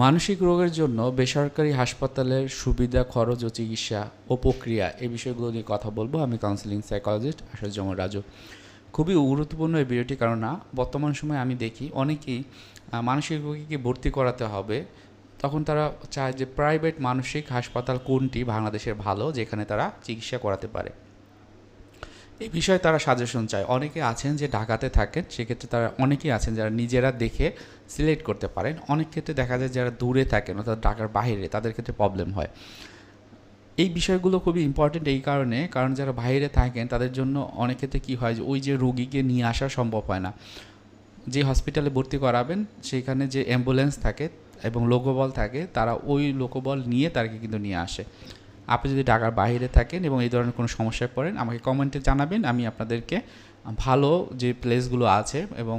মানসিক রোগের জন্য বেসরকারি হাসপাতালের সুবিধা, খরচ ও চিকিৎসা ও প্রক্রিয়া এই বিষয়গুলো নিয়ে কথা বলব। আমি কাউন্সিলিং সাইকোলজিস্ট আসাদুজ্জামান রাজু। খুবই গুরুত্বপূর্ণ এই ভিডিওটি কারণ না, বর্তমান সময়ে আমি দেখি অনেকেই মানসিক রোগীকে ভর্তি করাতে হবে। তখন তারা চায় যে প্রাইভেট মানসিক হাসপাতাল কোনটি বাংলাদেশের ভালো, যেখানে তারা চিকিৎসা করাতে পারে। এই বিষয়ে তারা সাজেশন চায়। অনেকে আছেন যে ঢাকাতে থাকেন, সেক্ষেত্রে তারা অনেকেই আছেন যারা নিজেরা দেখে সিলেক্ট করতে পারেন। অনেক ক্ষেত্রে দেখা যায় যারা দূরে থাকেন অর্থাৎ ঢাকার বাইরে, তাদের ক্ষেত্রে প্রবলেম হয়। এই বিষয়গুলো খুবই ইম্পর্টেন্ট এই কারণে, কারণ যারা বাইরে থাকেন, তাদের জন্য অনেক ক্ষেত্রে কী হয় যে, ওই যে রুগীকে নিয়ে আসা সম্ভব হয় না। যে হসপিটালে ভর্তি করাবেন, সেখানে যে অ্যাম্বুলেন্স থাকে এবং লোকবল থাকে, তারা ওই লোকবল নিয়ে তাকে কিন্তু নিয়ে আসে। আপনি যদি ঢাকার বাইরে থাকেন এবং এই ধরনের কোনো সমস্যায় পড়েন, আমাকে কমেন্টে জানাবেন। আমি আপনাদেরকে ভালো যে প্লেসগুলো আছে এবং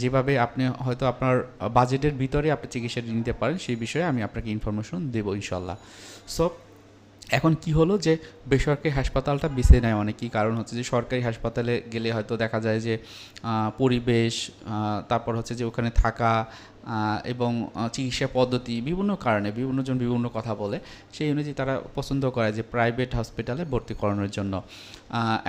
যেভাবে আপনি হয়তো আপনার বাজেটের ভিতরে আপনি চিকিৎসাটি নিতে পারেন, সেই বিষয়ে আমি আপনাকে ইনফরমেশন দেবো ইনশাল্লাহ সো এখন কি হলো যে বেসরকারি হাসপাতালটা বেছে নেয় অনেকেই? কারণ হচ্ছে যে সরকারি হাসপাতালে গেলে হয়তো দেখা যায় যে পরিবেশ তারপর হচ্ছে যে ওখানে থাকা এবং চিকিৎসা পদ্ধতি বিভিন্ন কারণে বিভিন্নজন বিভিন্ন কথা বলে, সেই অনুযায়ী তারা পছন্দ করে যে প্রাইভেট হসপিটালে ভর্তি করানোর জন্য।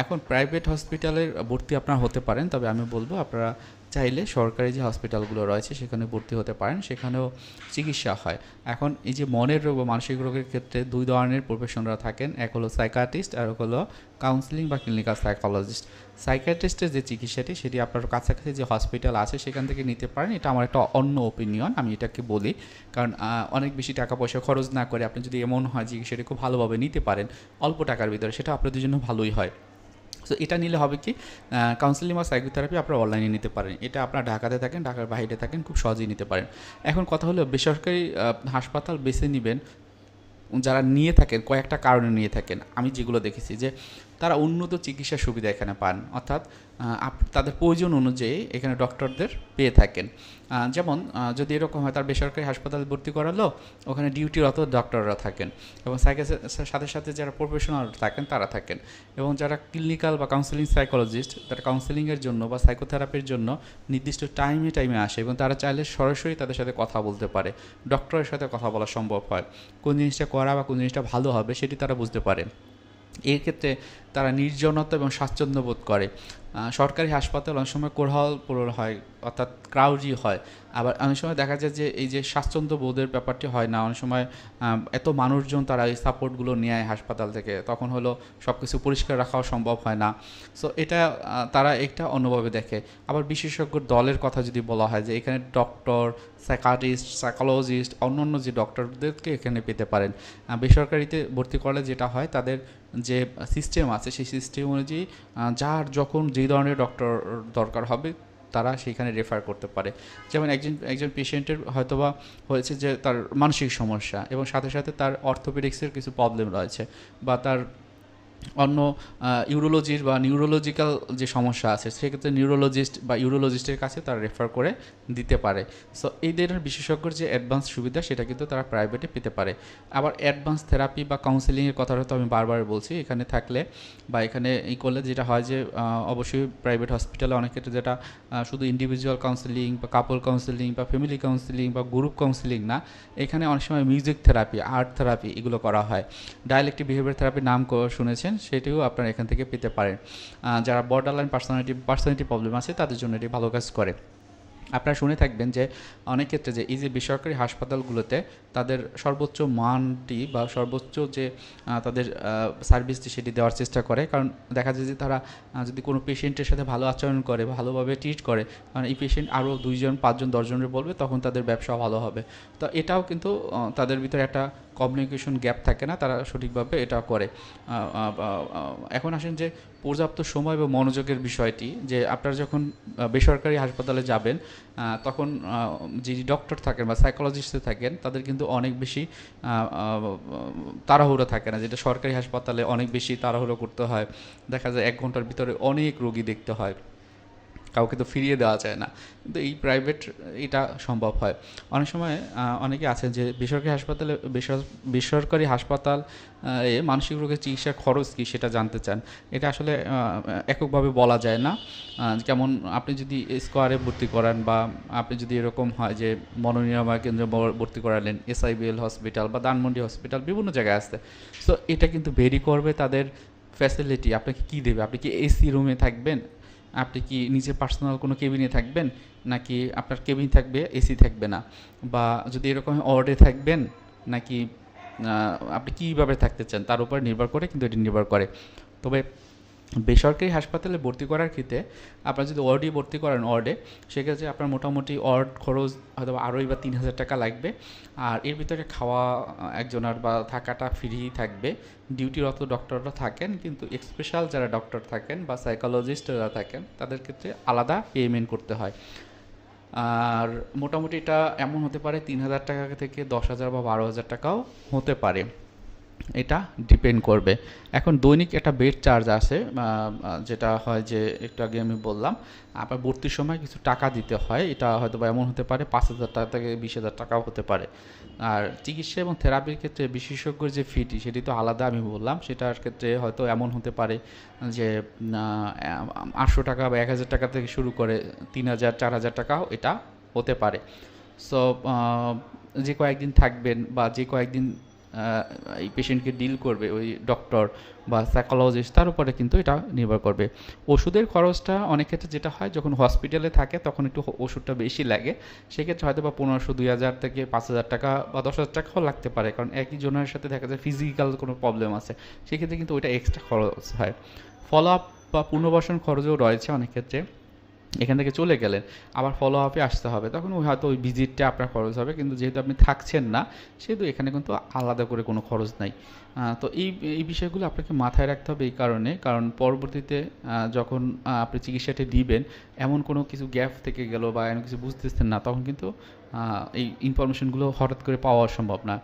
এখন প্রাইভেট হসপিটালের ভর্তি আপনারা হতে পারেন, তবে আমি বলব আপনারা চাইলে সরকারি যে হসপিটালগুলো রয়েছে, সেখানে ভর্তি হতে পারেন, সেখানেও চিকিৎসা হয়। এখন এই যে মনের রোগ বা মানসিক রোগের ক্ষেত্রে দুই ধরনের প্রফেশনরা থাকেন, এক হলো সাইকাটিস্ট আর এক হলো কাউন্সিলিং বা ক্লিনিক্যাল সাইকোলজিস্ট সাইকাট্রিস্টের যে চিকিৎসাটি, সেটি আপনার কাছাকাছি যে হসপিটাল আছে, সেখান থেকে নিতে পারেন। এটা আমার একটা অন্য ওপিনিয়ন আমি এটাকে বলি। কারণ অনেক বেশি টাকা পয়সা খরচ না করে আপনি যদি এমন হয় চিকিৎসাটি খুব ভালোভাবে নিতে পারেন, অল্প টাকার ভিতরে, সেটা আপনাদের জন্য ভালোই হয়। সো এটা নিলে হবে কি কাউন্সেলিং বা সাইকোথেরাপি আপনারা অনলাইনে নিতে পারেন। এটা আপনার ঢাকাতে থাকেন, ঢাকার বাইরে থাকেন, খুব সহজেই নিতে পারেন। এখন কথা হলো, বেসরকারি হাসপাতাল বেছে নেবেন, যারা নিয়ে থাকেন, কয়েকটা কারণে নিয়ে থাকেন। আমি যেগুলো দেখেছি যে তারা উন্নত চিকিৎসা সুবিধা এখানে পান। অর্থাৎ তাদের প্রয়োজন অনুযায়ী এখানে ডক্টরদের পেয়ে থাকেন। যেমন যদি এরকম হয় তার বেসরকারি হাসপাতালে ভর্তি করালো, ওখানে ডিউটিরত ডক্টররা থাকেন এবং সাইকের সাথে সাথে যারা প্রফেশনাল থাকেন তারা থাকেন এবং যারা ক্লিনিক্যাল বা কাউন্সিলিং সাইকোলজিস্ট তারা কাউন্সিলিংয়ের জন্য বা সাইকোথেরাপির জন্য নির্দিষ্ট টাইমে টাইমে আসে এবং তারা চাইলে সরাসরি তাদের সাথে কথা বলতে পারে। ডক্টরের সাথে কথা বলা সম্ভব হয়। কোন জিনিসটা করা বা কোন জিনিসটা ভালো হবে সেটি তারা বুঝতে পারে। এর ক্ষেত্রে তারা নির্জনতা এবং স্বাচ্ছন্দ্য বোধ করে। সরকারি হাসপাতাল অনেক সময় পূরণ হয়, অর্থাৎ ক্রাউডি হয়। আবার অনেক সময় দেখা যায় যে এই যে স্বাচ্ছন্দ্য বোধের ব্যাপারটি হয় না, অনেক সময় এত মানুষজন তারা এই সাপোর্টগুলো নেয় হাসপাতাল থেকে, তখন হলো সব কিছু পরিষ্কার রাখাও সম্ভব হয় না। সো এটা তারা একটা অন্যভাবে দেখে। আবার বিশেষজ্ঞ দলের কথা যদি বলা হয় যে এখানে ডক্টর সাইকাটিস্ট সাইকোলজিস্ট অন্যান্য যে ডক্টরদেরকে এখানে পেতে পারেন। বেসরকারিতে ভর্তি করলে যেটা হয়, তাদের যে সিস্টেম আছে, সেই সিস্টেম অনুযায়ী যার যখন যে ধরনের ডক্টর দরকার হবে, তারা সেইখানে রেফার করতে পারে। যেমন একজন একজন পেশেন্টের হয়তোবা হয়েছে যে তার মানসিক সমস্যা এবং সাথে সাথে তার অর্থোপেডিক্সের কিছু প্রবলেম রয়েছে বা তার অন্য ইউরোলজির বা নিউরোলজিক্যাল যে সমস্যা আছে, সেক্ষেত্রে নিউরোলজিস্ট বা ইউরোলজিস্টের কাছে তারা রেফার করে দিতে পারে। সো এই ধরনের বিশেষজ্ঞর যে অ্যাডভান্স সুবিধা, সেটা কিন্তু তারা প্রাইভেটে পেতে পারে। আবার অ্যাডভান্স থেরাপি বা কাউন্সেলিংয়ের কথাটা তো আমি বারবার বলছি, এখানে থাকলে বা এখানে এই করলে যেটা হয় যে অবশ্যই প্রাইভেট হসপিটালে অনেক ক্ষেত্রে যেটা শুধু ইন্ডিভিজুয়াল কাউন্সেলিং বা কাপল কাউন্সেলিং বা ফ্যামিলি কাউন্সেলিং বা গ্রুপ কাউন্সেলিং না, এখানে অনেক সময় মিউজিক থেরাপি আর্ট থেরাপি এগুলো করা হয়। ডায়ালেক্টিভ বিহেভিয়ার থেরাপির নাম ক- শুনেছেন সেটিও আপনারা এখান থেকে পেতে পারেন। যারা borderline personality personality problem আছে, তাদের জন্য এটি ভালো কাজ করে। আপনারা শুনে থাকবেন যে, অনেক ক্ষেত্রে যে, এই যে বেসরকারি হাসপাতালগুলোতে তাদের সর্বোচ্চ মানটি বা সর্বোচ্চ যে তাদের সার্ভিসটি সেটি দেওয়ার চেষ্টা করে। কারণ দেখা যায় যে, তারা যদি কোনো পেশেন্টের সাথে ভালো আচরণ করে, ভালোভাবে ট্রিট করে, কারণ এই পেশেন্ট আরও দুইজন, পাঁচজন, দশজনের বলবে, তখন তাদের ব্যবসা ভালো হবে। তো এটাও কিন্তু তাদের ভিতরে একটা কমিউনিকেশন গ্যাপ থাকে না তারা সঠিকভাবে এটা করে। এখন আসেন যে পর্যাপ্ত সময় বা মনোযোগের বিষয়টি যে আপনারা যখন বেসরকারি হাসপাতালে যাবেন তখন আহ, যে ডক্টর থাকেন বা সাইকোলজিস্ট থাকেন তাদের কিন্তু অনেক বেশি তাড়াহুড়ো থাকে না। যেটা সরকারি হাসপাতালে অনেক বেশি তাড়াহুড়ো করতে হয়। দেখা যায় এক ঘণ্টার ভিতরে অনেক রোগী দেখতে হয়। কাউকে তো ফিরিয়ে দেওয়া যায় না। কিন্তু এই প্রাইভেট এটা সম্ভব হয়। অনেক সময় অনেকে আছেন যে বেসরকারি হাসপাতালে বেসরকারি হাসপাতাল এ মানসিক রোগের চিকিৎসার খরচ কী সেটা জানতে চান। এটা আসলে এককভাবে বলা যায় না। যেমন আপনি যদি স্কোয়ারে ভর্তি করান বা আপনি যদি এরকম হয় যে মনোনিরাময় কেন্দ্রে ভর্তি করালেন এসআইবিএল হসপিটাল বা দানমন্ডি হসপিটাল বিভিন্ন জায়গায় আছে সো এটা কিন্তু ভেরি করবে তাদের ফ্যাসিলিটি আপনাকে কী দেবে? আপনি কি এসি রুমে থাকবেন? আপনি কি নিজের পার্সোনাল কোনো কেবিনে থাকবেন? নাকি আপনার কেবিন থাকবে এসি থাকবে না? বা যদি এরকম অর্ডে থাকবেন, নাকি আপনি কীভাবে থাকতে চান? তার উপর নির্ভর করে কিন্তু এটি নির্ভর করে। তবে বেসরকারি হাসপাতালে ভর্তি করার ক্ষেত্রে আপনার যদি ওয়ার্ডে ভর্তি করেন, ওয়ার্ডে, সেক্ষেত্রে আপনার মোটামুটি ওয়ার্ড খরচ হয়তো আড়াই বা তিন হাজার টাকা লাগবে। আর এর ভিতরে খাওয়া একজনের বা থাকাটা ফ্রি থাকবে। ডিউটিরত ডক্টররা থাকেন, কিন্তু স্পেশাল যারা ডক্টর থাকেন বা সাইকোলজিস্ট যারা থাকেন, তাদের ক্ষেত্রে আলাদা পেমেন্ট করতে হয়। আর মোটামুটি এটা এমন হতে পারে, তিন হাজার টাকা থেকে দশ হাজার বা বারো হাজার টাকাও হতে পারে। এটা ডিপেন্ড করবে। এখন দৈনিক একটা বেড চার্জ আছে যেটা হয় যে একটু আগে আমি বললাম, আবার ভর্তির সময় কিছু টাকা দিতে হয়, এটা হয়তো বা এমন হতে পারে, পাঁচ হাজার টাকা থেকে বিশ হাজার টাকাও হতে পারে। আর চিকিৎসা এবং থেরাপির ক্ষেত্রে বিশেষজ্ঞর যে ফিটি সেটি তো আলাদা আমি বললাম, সেটার ক্ষেত্রে হয়তো এমন হতে পারে যে আটশো টাকা বা এক হাজার টাকা থেকে শুরু করে তিন হাজার, চার হাজার টাকাও এটা হতে পারে। সো যে কয়েকদিন থাকবেন বা যে কয়েকদিন এই পেশেন্টকে ডিল করবে, ওই ডক্টর বা সাইকোলজিস্ট তার উপরে কিন্তু এটা নির্ভর করবে। ওষুধের খরচটা অনেক ক্ষেত্রে যেটা হয়, যখন হসপিটালে থাকে, তখন একটু ওষুধটা বেশি লাগে। সেক্ষেত্রে হয়তো বা পনেরোশো, দুই হাজার থেকে পাঁচ হাজার টাকা বা দশ হাজার টাকাও লাগতে পারে। কারণ একই জনের সাথে দেখা যায় ফিজিক্যাল কোনো প্রবলেম আছে। সেক্ষেত্রে কিন্তু ওইটা এক্সট্রা খরচ হয়। ফলো আপ বা পুনর্বাসন খরচও রয়েছে অনেক ক্ষেত্রে। এখান থেকে চলে গেলেন। আবার ফলো আপে আসতে হবে। তখন ওই হয়তো ওই ভিজিটটা আপনার খরচ হবে। কিন্তু যেহেতু আপনি থাকছেন না, সেহেতু এখানে কিন্তু আলাদা করে কোনো খরচ নাই। তো এই এই বিষয়গুলো আপনাকে মাথায় রাখতে হবে এই কারণে। কারণ পরবর্তীতে যখন আপনি চিকিৎসাটি দিবেন, এমন কোনো কিছু গ্যাপ থেকে গেল বা এমন কিছু বুঝতেছেন না, তখন কিন্তু এই ইনফরমেশনগুলো হঠাৎ করে পাওয়া সম্ভব না।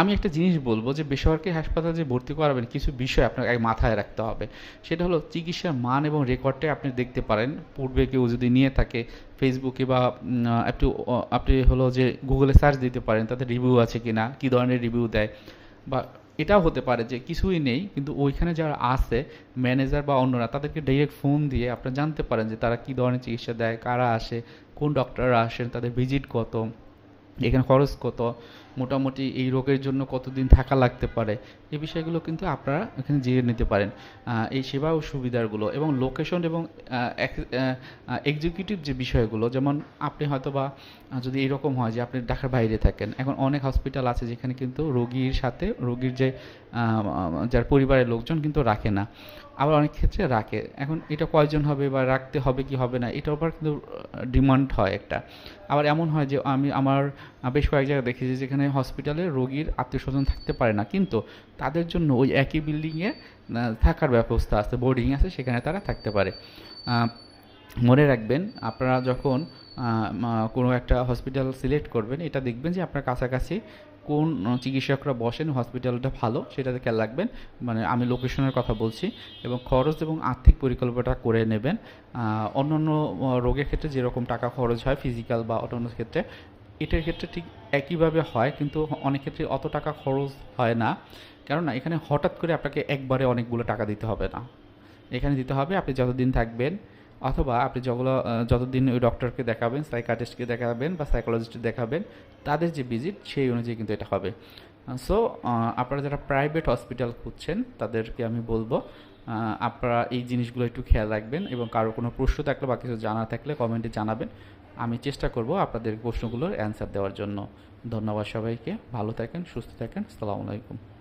আমি একটা জিনিস বলব যে বেসরকারি হাসপাতালে যে ভর্তি করাবেন কিছু বিষয় আপনাকে মাথায় রাখতে হবে। সেটা হলো চিকিৎসার মান এবং রেকর্ডটা আপনি দেখতে পারেন। পূর্বে কেউ যদি নিয়ে থাকে ফেসবুকে বা একটু আপনি হলো যে গুগলে সার্চ দিতে পারেন তাদের রিভিউ আছে কি না কী ধরনের রিভিউ দেয়। বা এটাও হতে পারে যে কিছুই নেই, কিন্তু ওইখানে যারা আছে ম্যানেজার বা অন্যরা, তাদেরকে ডাইরেক্ট ফোন দিয়ে আপনারা জানতে পারেন যে তারা কী ধরনের চিকিৎসা দেয়, কারা আসে, কোন ডক্টররা আসেন, তাদের ভিজিট কত, এখানে খরচ কত। মোটামুটি এই রোগের জন্য কতদিন থাকা লাগতে পারে? এই বিষয়গুলো কিন্তু আপনারা এখানে জেনে নিতে পারেন। এই সেবা ও সুবিধাগুলো এবং লোকেশন এবং এক্সিকিউটিভ যে বিষয়গুলো, যেমন আপনি হয়তো বা যদি এরকম হয় যে আপনি ঢাকার বাইরে থাকেন, এখন অনেক হসপিটাল আছে যেখানে কিন্তু রোগীর সাথে, রোগীর যে যার পরিবারের লোকজন কিন্তু রাখে না। আবার অনেক ক্ষেত্রে রাখে। এখন এটা কয়জন হবে বা রাখতে হবে কি হবে না এটার উপর কিন্তু ডিমান্ড হয় একটা। আবার এমন হয় যে আমি, আমার বেশ কয়েক জায়গায় দেখেছি যেখানে হসপিটালে রোগীর আত্মীয় স্বজন থাকতে পারে না। কিন্তু তাদের জন্য ওই একই বিল্ডিংয়ে থাকার ব্যবস্থা আছে বোর্ডিং আছে, সেখানে তারা থাকতে পারে। মনে রাখবেন, আপনারা যখন কোনো একটা হসপিটাল সিলেক্ট করবেন, এটা দেখবেন যে আপনার কাছাকাছি কোন চিকিৎসকরা বসেন হসপিটালটা ভালো, সেটাতে খেয়াল রাখবেন। মানে আমি লোকেশনের কথা বলছি এবং খরচ এবং আর্থিক পরিকল্পনাটা করে নেবেন। অন্যান্য রোগের ক্ষেত্রে যেরকম টাকা খরচ হয় ফিজিক্যাল বা অন্যান্য ক্ষেত্রে, এটার ক্ষেত্রে ঠিক একইভাবে হয়, কিন্তু অনেক ক্ষেত্রে অত টাকা খরচ হয় না। কেননা, এখানে হঠাৎ করে আপনাকে একবারে অনেকগুলো টাকা দিতে হবে না। এখানে দিতে হবে, আপনি যতদিন থাকবেন, অথবা আপনি যেগুলো যতদিন ওই ডক্টরকে দেখাবেন সাইকাটিস্টকে দেখাবেন বা সাইকোলজিস্টকে দেখাবেন, তাদের যে ভিজিট সেই অনুযায়ী কিন্তু এটা হবে। সো আপনারা যারা প্রাইভেট হসপিটাল খুঁজছেন, তাদেরকে আমি বলব আপনারা এই জিনিসগুলো একটু খেয়াল রাখবেন এবং কারও কোনো প্রশ্ন থাকলে বা কিছু জানা থাকলে কমেন্টে জানাবেন। আমি চেষ্টা করব আপনাদের প্রশ্নগুলোর অ্যান্সার দেওয়ার জন্য। ধন্যবাদ সবাইকে। ভালো থাকেন সুস্থ থাকেন। সালামালাইকুম আলাইকুম।